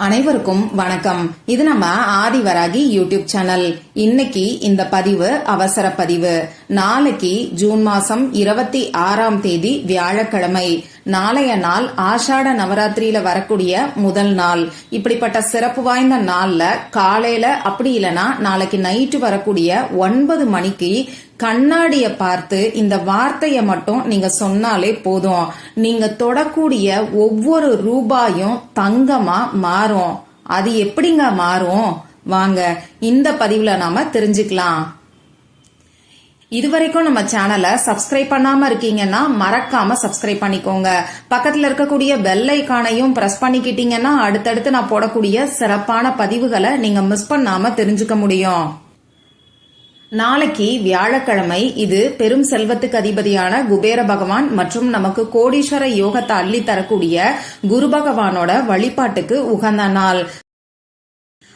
அனைவருக்கும் வணக்கம். இது நம்ம ஆதிவராகி யூடியூப் சேனல். இன்னைக்கு இந்த பதிவு அவசர பதிவு. நாளைக்கு ஜூன் மாசம் இருபத்தி ஆறாம் தேதி வியாழக்கிழமை. நாளைய நாள் ஆஷாட நவராத்திரியில வரக்கூடிய முதல் நாள். இப்படிப்பட்ட சிறப்பு வாய்ந்த நாள்ல காலையில அப்படி இல்லைன்னா நாளைக்கு நைட்டு வரக்கூடிய ஒன்பது மணிக்கு கண்ணாடிய பார்த்து இந்த வார்த்தையை மட்டும் நீங்க சொன்னாலே போதும். நீங்க தொடக்கூடிய ஒவ்வொரு ரூபாயும் தங்கமா மாறும். அது எப்படிங்க மாறும்? வாங்க இந்த பதிவுல நாம தெரிஞ்சுக்கலாம். இதுவரைக்கும் நம்ம சேனலை சப்ஸ்கிரைப் பண்ணாம இருக்கீங்கன்னா மறக்காம சப்ஸ்கிரைப் பண்ணிக்கோங்க. பக்கத்துல இருக்கக்கூடிய பெல் ஐக்கானையும் பிரஸ் பண்ணிக்கிட்டீங்கன்னா அடுத்தடுத்து நான் போடக்கூடிய சிறப்பான பதிவுகளை நீங்க மிஸ் பண்ணாம தெரிஞ்சுக்க முடியும். நாளைக்கு வியாழக்கிழமை இது பெரும் செல்வத்துக்கு அதிபதியான குபேர பகவான் மற்றும் நமக்கு கோடீஸ்வர யோகத்தை அள்ளி தரக்கூடிய குரு பகவானோட வழிபாட்டுக்கு உகந்த நாள்.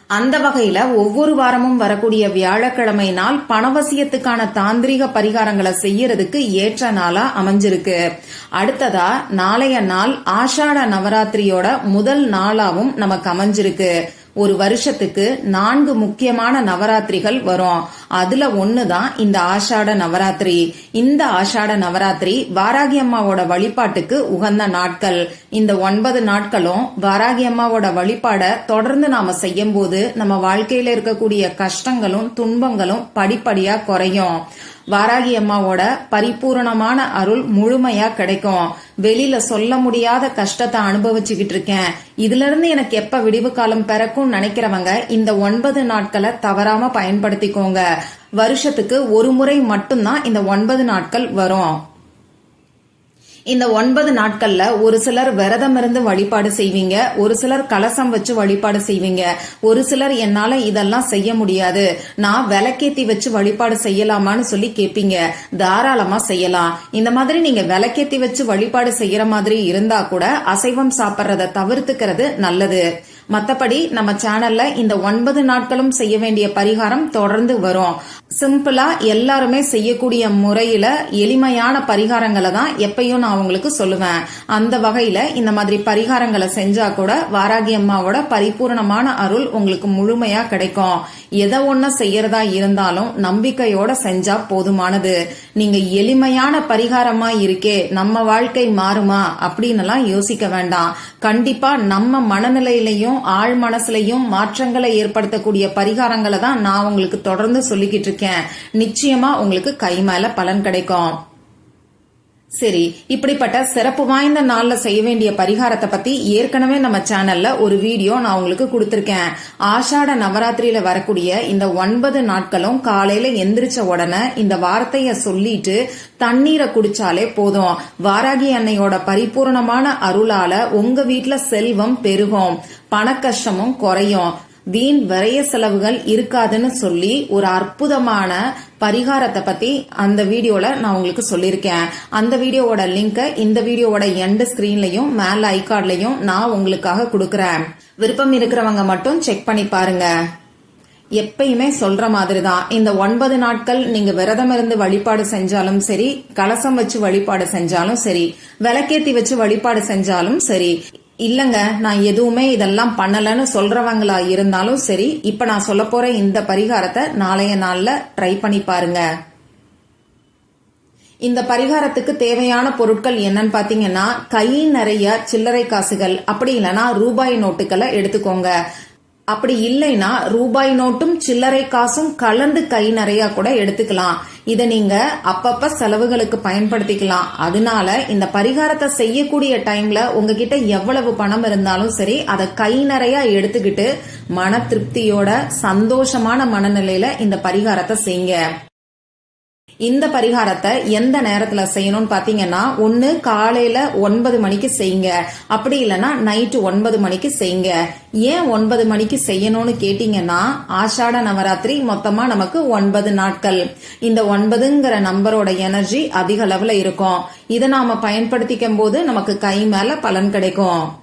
அந்த வகையில ஒவ்வொரு வாரமும் வரக்கூடிய வியாழக்கிழமை நாள் பணவசியத்துக்கான தாந்திரிக பரிகாரங்களை செய்யறதுக்கு ஏற்ற நாளா அமைஞ்சிருக்கு. அடுத்ததா நாளைய நாள் ஆஷாட நவராத்திரியோட முதல் நாளாவும் நமக்கு அமைஞ்சிருக்கு. ஒரு வருஷத்துக்கு நான்கு முக்கியமான நவராத்திரிகள் வரும். அதுல ஒண்ணுதான் இந்த ஆஷாட நவராத்திரி. இந்த ஆஷாட நவராத்திரி வாராகி அம்மாவோட வழிபாட்டுக்கு உகந்த நாட்கள். இந்த ஒன்பது நாட்களும் வாராகி அம்மாவோட வழிபாட தொடர்ந்து நாம செய்யும் போது நம்ம வாழ்க்கையில இருக்கக்கூடிய கஷ்டங்களும் துன்பங்களும் படிப்படியா குறையும். வாராகி அம்மாவோட பரிபூரணமான அருள் முழுமையா கிடைக்கும். வெளியில சொல்ல முடியாத கஷ்டத்தை அனுபவிச்சுக்கிட்டு இருக்கேன். இதுல இருந்து எனக்கு எப்ப விடிவு காலம் பிறக்கும் நினைக்கிறவங்க இந்த ஒன்பது நாட்களை தவறாம பயன்படுத்திக்கோங்க. வருஷத்துக்கு ஒரு முறை மட்டும்தான் இந்த ஒன்பது நாட்கள் வரும். இந்த ஒன்பது நாட்கள்ல ஒரு சிலர் விரதம் இருந்து வழிபாடு செய்வீங்க ஒரு சிலர் கலசம் வச்சு வழிபாடு செய்வீங்க. ஒரு சிலர் என்னால இதெல்லாம் செய்ய முடியாது. நான் விளக்கேத்தி வச்சு வழிபாடு செய்யலாமான்னு சொல்லி கேட்பீங்க தாராளமா செய்யலாம். இந்த மாதிரி நீங்க விளக்கேத்தி வச்சு வழிபாடு செய்யற மாதிரி இருந்தா கூட அசைவம் சாப்பிட்றத தவிர்த்துக்கிறது நல்லது. மற்றபடி நம்ம சேனல்ல இந்த ஒன்பது நாட்களும் செய்ய வேண்டிய பரிகாரம் தொடர்ந்து வரும். சிம்பிளா எல்லாருமே செய்யக்கூடிய முறையில எளிமையான பரிகாரங்களை தான் எப்பயும் நான் உங்களுக்கு சொல்லுவேன். அந்த வகையில இந்த மாதிரி பரிகாரங்களை செஞ்சா கூட வாராகி அம்மாவோட பரிபூர்ணமான அருள் உங்களுக்கு முழுமையா கிடைக்கும். எதை ஒன்ன செய்யறதா இருந்தாலும் நம்பிக்கையோட செஞ்சா போதுமானது. நீங்க எளிமையான பரிகாரமா இருக்கே நம்ம வாழ்க்கை மாறுமா அப்படின்னு எல்லாம் யோசிக்க வேண்டாம். கண்டிப்பா நம்ம மனநிலையிலையும் ஆழ் மனசுலையும் மாற்றங்களை ஏற்படுத்தக்கூடிய பரிகாரங்களை தான் நான் உங்களுக்கு தொடர்ந்து சொல்லிக்கிட்டு இருக்கேன். நிச்சயமா உங்களுக்கு கை மேல பலன் கிடைக்கும். சரி இப்படிப்பட்ட சிறப்பு வாய்ந்த நாள்ல செய்ய வேண்டிய பரிகாரத்தை பத்தி ஏற்கனவே நம்ம சேனல்ல ஒரு வீடியோ நான் உங்களுக்கு கொடுத்திருக்கேன். ஆஷாட நவராத்திரியில வரக்கூடிய இந்த ஒன்பது நாட்களும் காலையில எந்திரிச்ச உடனே இந்த வார்த்தைய சொல்லிட்டு தண்ணீரை குடிச்சாலே போதும். வாராகி அன்னையோட பரிபூர்ணமான அருளால உங்க வீட்டுல செல்வம் பெருகும். பணக்கஷ்டமும் குறையும். வீண் விரைய செலவுகள் இருக்காதுன்னு சொல்லி ஒரு அற்புதமான பரிகாரத்தை பத்தி அந்த வீடியோல நான் உங்களுக்கு சொல்லியிருக்கேன். அந்த வீடியோவோட லிங்கை இந்த வீடியோவோட எண்ட் ஸ்கிரீன்லயும் மேல ஐகார்ட்லயும் நான் உங்களுக்காக கொடுக்கறேன். விருப்பம் இருக்கிறவங்க மட்டும் செக் பண்ணி பாருங்க. எப்பயுமே சொல்ற மாதிரி தான் இந்த ஒன்பது நாட்கள் நீங்க விரதம் இருந்து வழிபாடு செஞ்சாலும் சரி கலசம் வச்சு வழிபாடு செஞ்சாலும் சரி விளக்கேத்தி வச்சு வழிபாடு செஞ்சாலும் சரி இல்லைங்க நான் எதுவுமே இதெல்லாம் பண்ணலன்னு சொல்றவங்களா இருந்தாலும் சரி இப்ப நான் சொல்ல போற இந்த பரிகாரத்தை நாளைய நாள்ல ட்ரை பண்ணி பாருங்க. இந்த பரிகாரத்துக்கு தேவையான பொருட்கள் என்னன்னு பாத்தீங்கன்னா கை நிறைய சில்லறை காசுகள் அப்படி இல்லைன்னா ரூபாய் நோட்டுகளை எடுத்துக்கோங்க. அப்படி இல்லைன்னா ரூபாய் நோட்டும் சில்லறை காசும் கலந்து கை நிறைய கூட எடுத்துக்கலாம். இதை நீங்க அப்பப்ப செலவுகளுக்கு பயன்படுத்திக்கலாம். அதனால இந்த பரிகாரத்தை செய்யக்கூடிய டைம்ல உங்ககிட்ட எவ்வளவு பணம் இருந்தாலும் சரி அதை கை நிறைய எடுத்துக்கிட்டு மன திருப்தியோட சந்தோஷமான மனநிலையில இந்த பரிகாரத்தை செய்யுங்க. இந்த பரிகாரத்தை எந்த நேரத்துல செய்யணும்னு பாத்தீங்கன்னா ஒன்னு காலையில ஒன்பது மணிக்கு செய்யுங்க. அப்படி இல்லைன்னா நைட்டு ஒன்பது மணிக்கு செய்யுங்க. ஏன் ஒன்பது மணிக்கு செய்யணும்னு கேட்டீங்கன்னா ஆஷாட நவராத்திரி மொத்தமா நமக்கு ஒன்பது நாட்கள். இந்த ஒன்பதுங்கிற நம்பரோட எனர்ஜி அதிக அளவுல இருக்கும். இதை நாம பயன்படுத்திக்கும் போது நமக்கு கை மேல பலன் கிடைக்கும்.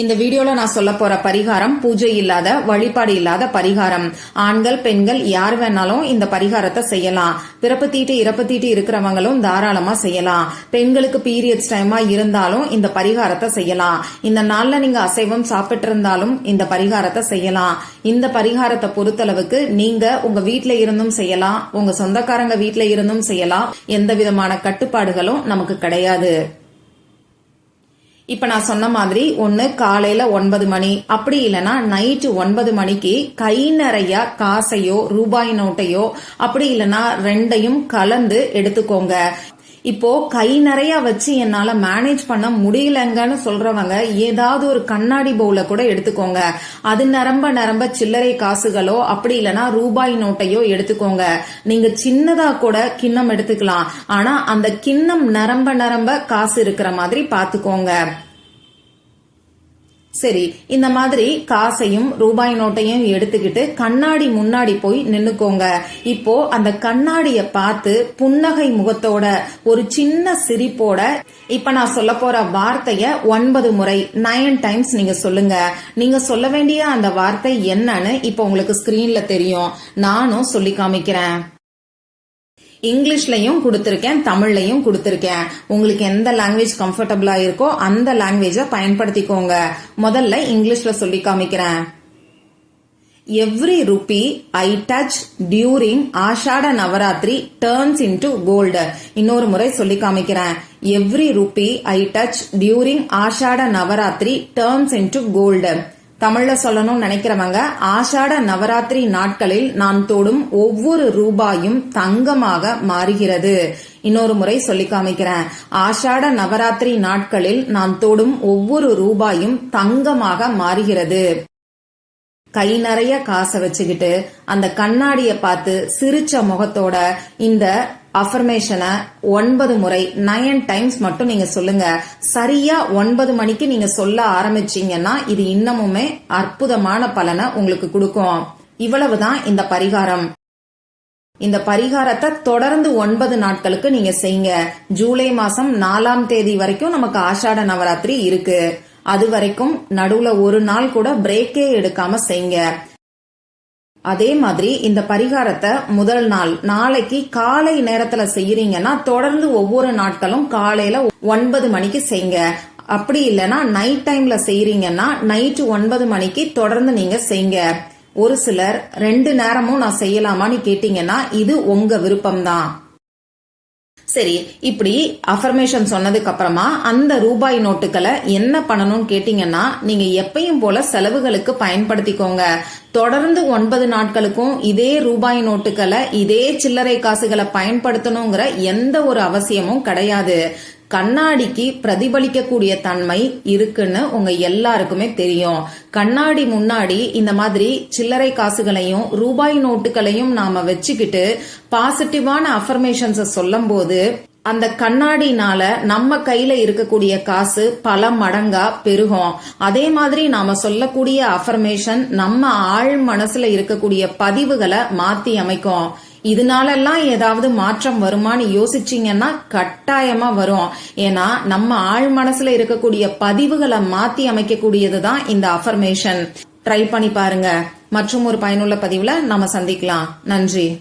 இந்த வீடியோல நான் சொல்ல போற பரிகாரம் பூஜை இல்லாத வழிபாடு இல்லாத பரிகாரம். ஆண்கள் பெண்கள் யார் வேணாலும் இந்த பரிகாரத்தை செய்யலாம். பிறப்பு தீட்டு இறப்பு தீட்டு இருக்கிறவங்களும் தாராளமா செய்யலாம். பெண்களுக்கு பீரியட்ஸ் டைமா இருந்தாலும் இந்த பரிகாரத்தை செய்யலாம். இந்த நாள்ல நீங்க அசைவம் சாப்பிட்டு இருந்தாலும் இந்த பரிகாரத்தை செய்யலாம். இந்த பரிகாரத்தை பொறுத்தளவுக்கு நீங்க உங்க வீட்டுல இருந்தும் செய்யலாம். உங்க சொந்தக்காரங்க வீட்டுல இருந்தும் செய்யலாம். எந்த விதமான கட்டுப்பாடுகளும் நமக்கு கிடையாது. இப்ப நான் சொன்ன மாதிரி ஒன்னு காலையில ஒன்பது மணி. அப்படி இல்லைன்னா நைட்டு ஒன்பது மணிக்கு கை நிறைய காசையோ ரூபாய் நோட்டையோ அப்படி இல்லைன்னா ரெண்டையும் கலந்து எடுத்துக்கோங்க. இப்போ கை நிறைய வச்சு என்னால மேனேஜ் பண்ண முடியலங்கன்னு சொல்றவங்க ஏதாவது ஒரு கண்ணாடி பவுல கூட எடுத்துக்கோங்க. அது நிரம்ப நிரம்ப சில்லறை காசுகளோ அப்படி இல்லைன்னா ரூபாய் நோட்டையோ எடுத்துக்கோங்க. நீங்க சின்னதா கூட கிண்ணம் எடுத்துக்கலாம். ஆனா அந்த கிண்ணம் நிரம்ப நிரம்ப காசு இருக்கிற மாதிரி பாத்துக்கோங்க. சரி இந்த மாதிரி காசையும் ரூபாய் நோட்டையும் எடுத்துக்கிட்டு கண்ணாடி முன்னாடி போய் நின்னுக்கோங்க. இப்போ அந்த கண்ணாடிய பார்த்து புன்னகை முகத்தோட ஒரு சின்ன சிரிப்போட இப்ப நான் சொல்ல போற வார்த்தைய ஒன்பது முறை நைன் டைம்ஸ் நீங்க சொல்லுங்க. நீங்க சொல்ல வேண்டிய அந்த வார்த்தை என்னன்னு இப்ப உங்களுக்கு ஸ்கிரீன்ல தெரியும். நானும் சொல்லி காமிக்கிறேன். இங்கிலீஷ்லையும் கொடுத்துருக்கேன் தமிழ்லையும் கொடுத்துருக்கேன். உங்களுக்கு எந்த லாங்குவேஜ் கம்ஃபர்டபுளா இருக்கோ அந்த லாங்குவேஜை பயன்படுத்திக்கோங்க. முதல்ல இங்கிலீஷ்ல சொல்லி காமிக்கிறேன். Every rupee I touch during Ashada Navratri turns into gold இன்னொரு முறை சொல்லி காமிக்கிறேன். Every rupee I touch during Ashada Navratri turns into gold தமிழ்ல சொல்லணும்னு நினைக்கிறவங்க ஆஷாட நவராத்திரி நாட்களில் நான் தோடும் ஒவ்வொரு ரூபாயும் தங்கமாக மாறுகிறது. இன்னொரு முறை சொல்லி காமிக்கிறேன். ஆஷாட நவராத்திரி நாட்களில் நான் தோடும் ஒவ்வொரு ரூபாயும் தங்கமாக மாறுகிறது. கை நிறைய காசை வச்சுக்கிட்டு அந்த கண்ணாடிய பார்த்து சிரிச்ச முகத்தோட இந்த அஃபர்மேஷனை ஒன்பது முறை நயன் டைம்ஸ் மட்டும் நீங்க சொல்லுங்க. சரியா ஒன்பது மணிக்கு நீங்க சொல்ல ஆரம்பிச்சீங்கன்னா இது இன்னமுமே அற்புதமான பலனை உங்களுக்கு கொடுக்கும். இவ்வளவுதான் இந்த பரிகாரம். இந்த பரிகாரத்தை தொடர்ந்து ஒன்பது நாட்களுக்கு நீங்க செய்யுங்க. ஜூலை மாசம் நாலாம் தேதி வரைக்கும் நமக்கு ஆஷாட நவராத்திரி இருக்கு. அது வரைக்கும் நடுவுல ஒரு நாள் கூட பிரேக்கே எடுக்காம செய்ங்க அதே மாதிரி இந்த பரிகாரத்தை முதல் நாள் நாளைக்கு காலை நேரத்துல செய்யறீங்கன்னா தொடர்ந்து ஒவ்வொரு நாட்களும் காலையில ஒன்பது மணிக்கு செய்யுங்க. அப்படி இல்லைன்னா நைட் டைம்ல செய்யறீங்கன்னா நைட்டு ஒன்பது மணிக்கு தொடர்ந்து நீங்க செய்யுங்க. ஒரு சிலர் ரெண்டு நேரமும் நான் செய்யலாமான்னு கேட்டீங்கன்னா இது உங்க விருப்பம்தான். சரி இப்படி அஃபர்மேஷன் சொன்னதுக்கு அப்புறமா அந்த ரூபாய் நோட்டுகளை என்ன பண்ணணும்னு கேட்டீங்கன்னா நீங்க எப்பயும் போல செலவுகளுக்கு பயன்படுத்திக்கோங்க. தொடர்ந்து ஒன்பது நாட்களுக்கும் இதே ரூபாய் நோட்டுகளை இதே சில்லறை காசுகளை பயன்படுத்தணுங்கிற எந்த ஒரு அவசியமும் கிடையாது. கண்ணாடிக்கு பிரதிபலிக்கக்கூடிய தன்மை இருக்குன்னு உங்க எல்லாருக்குமே தெரியும். கண்ணாடி முன்னாடி இந்த மாதிரி சில்லறை காசுகளையும் ரூபாய் நோட்டுகளையும் நாம வச்சுக்கிட்டு பாசிட்டிவான அஃபர்மேஷன்ஸை சொல்லும் போது அந்த கண்ணாடினால நம்ம கையில இருக்கக்கூடிய காசு பல மடங்கா பெருகும். அதே மாதிரி நாம சொல்லக்கூடிய அஃபர்மேஷன் நம்ம ஆழ் மனசுல இருக்கக்கூடிய பதிவுகளை மாத்தி அமைக்கும். இதனாலெல்லாம் ஏதாவது மாற்றம் வருமானு யோசிச்சீங்கன்னா கட்டாயமா வரும். ஏன்னா நம்ம ஆழ் மனசுல இருக்கக்கூடிய பதிவுகளை மாத்தி அமைக்கக்கூடியது தான் இந்த அஃபர்மேஷன் ட்ரை பண்ணி பாருங்க. மற்றும் ஒரு பயனுள்ள பதிவுல நாம சந்திக்கலாம். நன்றி.